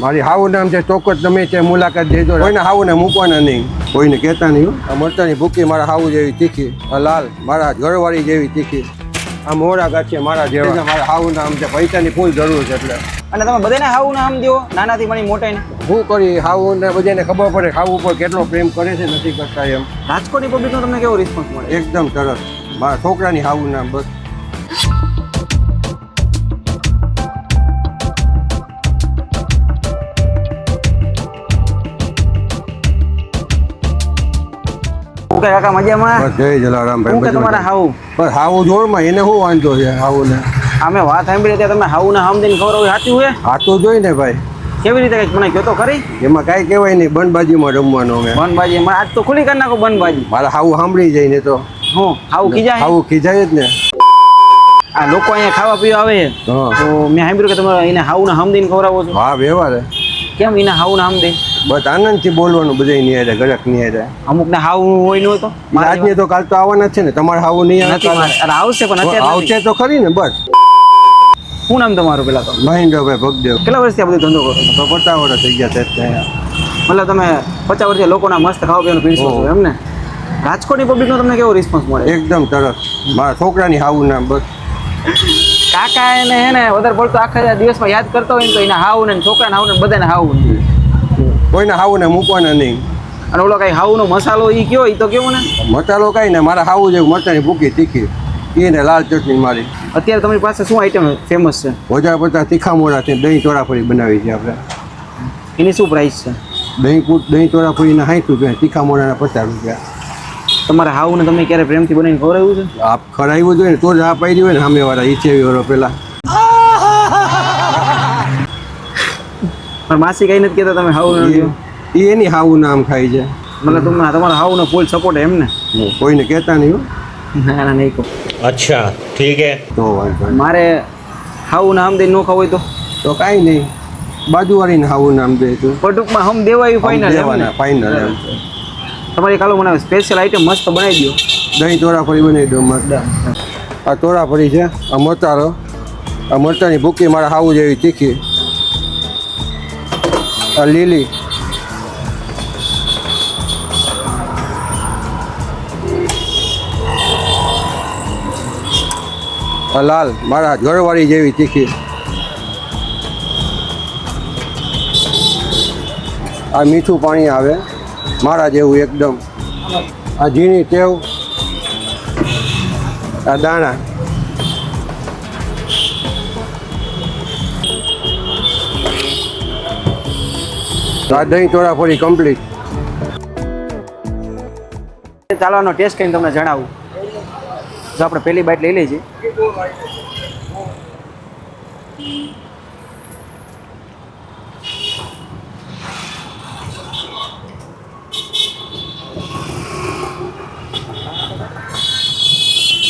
મારી હાવું નામ છે ચોક્કસ તમે તે મુલાકાત દેજો કોઈને હાવુને મૂકવાના નહીં. કોઈને કહેતા નહીં આ મરચાની ભૂકી મારા હાવું જેવી તીખી. આ લાલ મારા ઘરવાળી જેવી તીખી. આ મોરા છે મારા જેવા. મારા હાવું નામ છે. પૈસાની ફૂલ જરૂર છે એટલે. અને તમે બધાને હાવું નામ દો નાનાથી મળી મોટાને હું કરી હાવું ને બધાને ખબર પડે હાવું ઉપર કેટલો પ્રેમ કરે છે નથી કરતા એમ. રાજકોટની પબ્લિકનો તમને કેવો રિસ્પોન્સ મળે? એકદમ સરસ. મારા છોકરાની હાવું નામ બસ. હું કે કાકા મજામાં? જય જલારામ ભાઈ કે તમારા હાઉ? બસ હાવું જોડમાં એને શું વાંધો છે હાઉ ને અમે વાત સાંભળી ત્યાં તમે હાઉ ના દઈને ખબર હોય સાચું હે તો જોઈ ને ભાઈ. કેવી રીતે કંઈક મને કહો તો ખરી? એમાં કાંઈ કહેવાય નહીં બંધબાજીમાં રમવાનું અમે. બનબાજી મને આજ તો ખુલી કરી નાખો બનબાજી મારા હાઉ સાંભળી જાય ને તો. હું હાઉ ખીજાય? હાઉ ખીજાય જ ને. આ લોકો અહીંયા ખાવા પીવા આવે તો મેં સાંભળ્યું કે તમે એને હાઉ ના દઈને ખવડાવો છો. હા વ્યવહાર. કેમ એના હાવ નામ દે? બસ આનંદથી બોલવાનું બધા નહીં આવે ગરક નહીં આવે અમુક ને હાવું હોય ન તો આજની તો કાલ તો આવવાના છે ને તમારે હાવ નહીં આવે આવશે પણ અત્યારે. આવશે તો ખરી ને બસ. શું નામ તમારું પેલા તો? મહેન્દ્રભાઈ ભગદેવ. કેટલા વર્ષથી આ બધું ધંધો કરો તો પચાસ વર્ષ થઈ ગયા છે મતલબ તમે પચાસ વર્ષથી લોકોના મસ્ત ખાવા પીવાનું પીરસો છો એમ ને? રાજકોટની પબ્લિકનો તમને કેવો રિસ્પોન્સ મળે? એકદમ સરસ મારા છોકરાની હાવું નામ બસ. કાકા એને હે ને વધારે પડતો આખા દિવસમાં યાદ કરતો હોય ને તો એના હાવ ને છોકરાને હાવ ને બધાને હાવ ને કોઈને હાવું ને મૂકવાના નહીં. અને ઓલો કઈ હાવનો મસાલો ઈ કયો ઈ તો કેવું ને? મસાલો કાંઈ ને મારા હાવું જેવું મરચાની ભૂકી તીખી. એને ને લાલ ચટણી મારી. અત્યારે તમારી પાસે શું આઈટમ ફેમસ છે? વધારે પડતા તીખા મોરાથી દહીં ચોરાફળી બનાવી છે આપણે. એની શું પ્રાઇસ છે? દહીં દહીં ચોરાફળીના સાઠ રૂપિયા તીખા મોરાના પચાસ રૂપિયા. તમારે હાવ ને તમે ક્યારે પ્રેમથી બનાવીને ખવડાવ્યું છે? આપ ખવડાવ્યું જોઈએ ને તો જ આ પાડી હોય ને સામે વાળા ઈચ્છેવી વાળો પેલા. પણ માસી કઈ નથી કહેતા તમે હાવ એ એની હાવ નામ ખાય છે. મતલબ તમને તમારા હાવ નો ફૂલ સપોર્ટ એમ ને? કોઈને કહેતા નહીં ના ના નહીં કહું. અચ્છા ઠીક હે. તો મારે હાવ નામ દે ન ખાવ હોય તો? તો કાઈ નહીં. બાજુવાળીને હાવ નામ દે તો. પણ ટૂંકમાં હમ દેવાયું ફાઇનલ ફાઇનલ તમારી કાલો મને સ્પેશિયલ આઈટમ મસ્ત બનાવી દો દહીં ચોરાફળી બનાવી દો મસ્ત આ ચોરાફળી છે આ મરચારો આ મરચાની ભૂકી મારા હાવું જેવી તીખી. આ લીલી. આ લાલ મારા ઘરવાળી જેવી તીખી. આ મીઠું પાણી આવે. મારા જેવું એકદમ આ ઝીણી ટેવ, આ દાણા. આ દહીં ચોરાફળી કમ્પ્લીટ ચાલવાનો ટેસ્ટ કરીને તમને જણાવું. જો આપણે પહેલી બાઈટ લઈ લઈએ છીએ.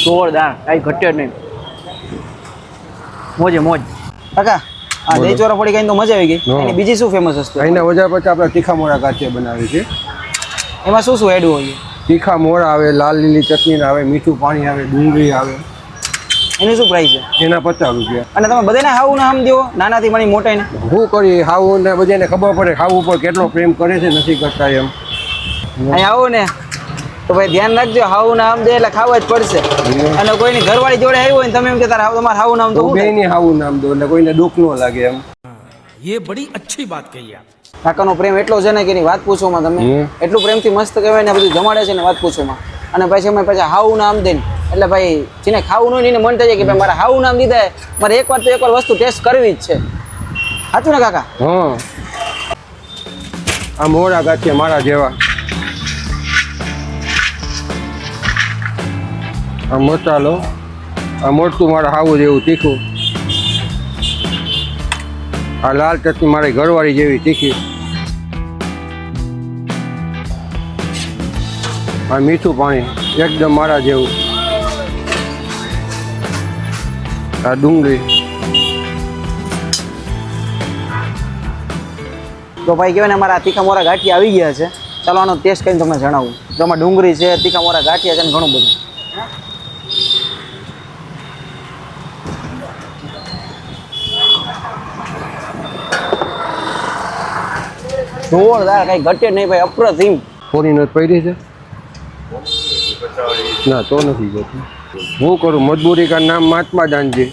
જોરદાર. કાંઈ ઘટે નહીં. મોજે મોજ. કાકા આ. દહીં ચોરા પડી ગઈ તો મજા આવી ગઈ. એની બીજી શું ફેમસ વસ્તુ અહીંના વધારે પછી આપણે તીખા મોરા ગાંઠિયા બનાવી છે એમાં શું શું એડ હોય? તીખા મોરા આવે લાલ લીલી ચટણી આવે મીઠું પાણી આવે ડુંગળી આવે. એની શું પ્રાઇસ છે? એના પચાસ રૂપિયા. અને તમે બધાને હાવું ને આમ દો? નાનાથી મળી મોટાને? હું કરી હાવું ને બધાને ખબર પડે હાવું ઉપર કેટલો પ્રેમ કરે છે નથી કરતા એમ. અહીં આવો ને. તો ભાઈ ધ્યાન રાખજો હાવું નામ દે એટલે ખાવા જ પડશે. અને કોઈની ઘરવાળી જોડે આવ્યો હોય તમે એમ કે તારા તમારે હાવું નામ તો બેની હાવું નામ દો એટલે કોઈને દુઃખ ન લાગે એમ. એ બડી અચ્છી વાત કહી આપ. કાકાનો પ્રેમ એટલો છે ને કે વાત પૂછોમાં તમે. એટલું પ્રેમથી મસ્ત કહેવાય ને બધું જમાડે છે ને વાત પૂછોમાં અને પછી અમે પાછા હાવું નામ દે એટલે ભાઈ જેને ખાવું નહીં એને મન થઈ જાય કે ભાઈ મારે હાવું નામ દીધા મારે એક વાર તો એક વાર વસ્તુ ટેસ્ટ કરવી જ છે. સાચું ને કાકા? હા. આ મોડા ગાંઠિયા મારા જેવા. આ મસાલો આ મરચું મારે હાવું જેવું તીખું આ લાલ ચટણી મારી ઘરવાળી જેવી તીખી આ મીઠું પાણી એકદમ મારા જેવું. આ ડુંગળી. તો ભાઈ કહેવાય ને અમારા તીખા મોરા ગાંઠિયા આવી ગયા છે. ચાલો આનો ટેસ્ટ કરીને તમને જણાવું. તો આમાં ડુંગળી છે, તીખા મોરા ગાંઠિયા છે ને ઘણું બધું. જોરદાર કઈ ઘટે નહીં ભાઈ અપ્રતિમ. નથી પડી છે. ના તો નથી જતી. હું કરું મજબૂરી કા નામ મહાત્મા ગાંધી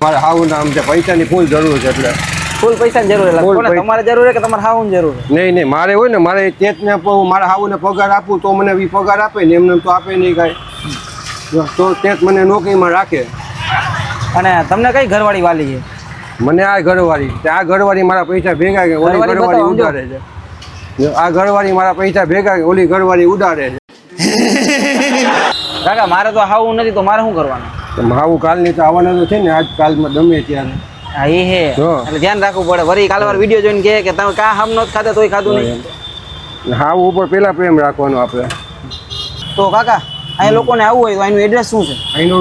મારે હાવું નામ છે પૈસાની ફૂલ જરૂર છે એટલે. ફૂલ પૈસાની જરૂર એટલે. તમારે જરૂર છે કે તમારે હાવું જરૂર નહીં નહીં મારે હોય ને મારે ચેતને આપવું મારા હાવુને પગાર આપું તો મને બી પગાર આપે ને એમને તો આપે નહીં કાંઈ. તો ચેત મને નોકરીમાં રાખે. અને તમને કઈ ઘરવાળી વાલી છે? મને આ ઘરવાળી આ ઘરવાળી મારા પૈસા ભેગા કે ઓલી ઘરવાળી ઉડાડે છે. આ ઘરવાળી મારા પૈસા ભેગા કે ઓલી ઘરવાળી ઉડાડે છે. કાકા મારે તો હાવું નથી તો મારે શું કરવાનું? હાવું કાલની તો આવવાનું તો છે ને આજ કાલમાં ગમે ત્યારે. હા એ હે. એટલે ધ્યાન રાખવું પડે. વળી કાલ વાર વીડિયો જોઈને કહે કે તમે કા હમ નહોત ખાતા તોય ખાધું નહીં. હાવું ઉપર પેલા પ્રેમ રાખવાનો આપણે. તો કાકા અહીંયા લોકોને આવવું હોય તો એનું એડ્રેસ શું છે? અહીંનો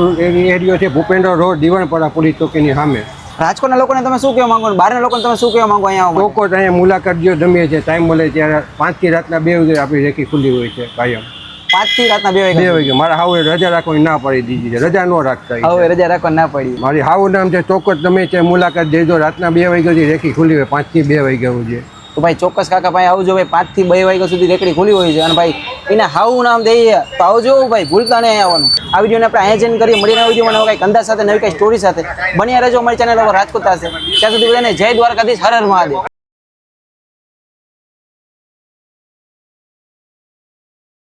એરિયો છે ભૂપેન્દ્ર રોડ દીવણપરા પોલીસ ચોકીની સામે. રાજકોટના લોકોને તમે શું કહેવા માંગો બહારના લોકોને તમે શું કહેવા માંગો અહીંયા લોકો અહીંયા મુલાકાત જો જમીએ છે ટાઈમ મળે ત્યારે પાંચથી રાતના બે વાગે આપણી રેખી ખુલ્લી હોય છે કાયમ પાંચથી રાતના બે બે વાગ્યા વાગે મારે હાવ રજા રાખવાની ના પડી દીધી છે રજા ન રાખતા હવે રજા રાખવા ના પડી. મારી હાવ નામ છે ચોક્કસ તમે છે મુલાકાત દેજો રાતના બે વાગ્યાથી રેખી ખુલ્લી હોય પાંચથી બે વાગ્યા સુધી. તો ભાઈ ચોક્કસ કાકા ભાઈ આવજો ભાઈ, પાંચથી બે વાગ્યા સુધી રેકડી ખુલી હોય છે. અને ભાઈ, એને હાવું નામ દઈએ તો આવજો, ભાઈ, ભૂલતા નહીં આવવાનું. આ વિડીયોને આપણે આયોજન કરીએ. મળીને આવજો મને કંઈક અંદાજ સાથે, નવી કંઈ સ્ટોરી સાથે. બન્યા રહેજો અમારી ચેનલ રાજકોટ હશે ત્યાં સુધી બધાને જય દ્વારકાધીશ, હર હર મહાદેવ.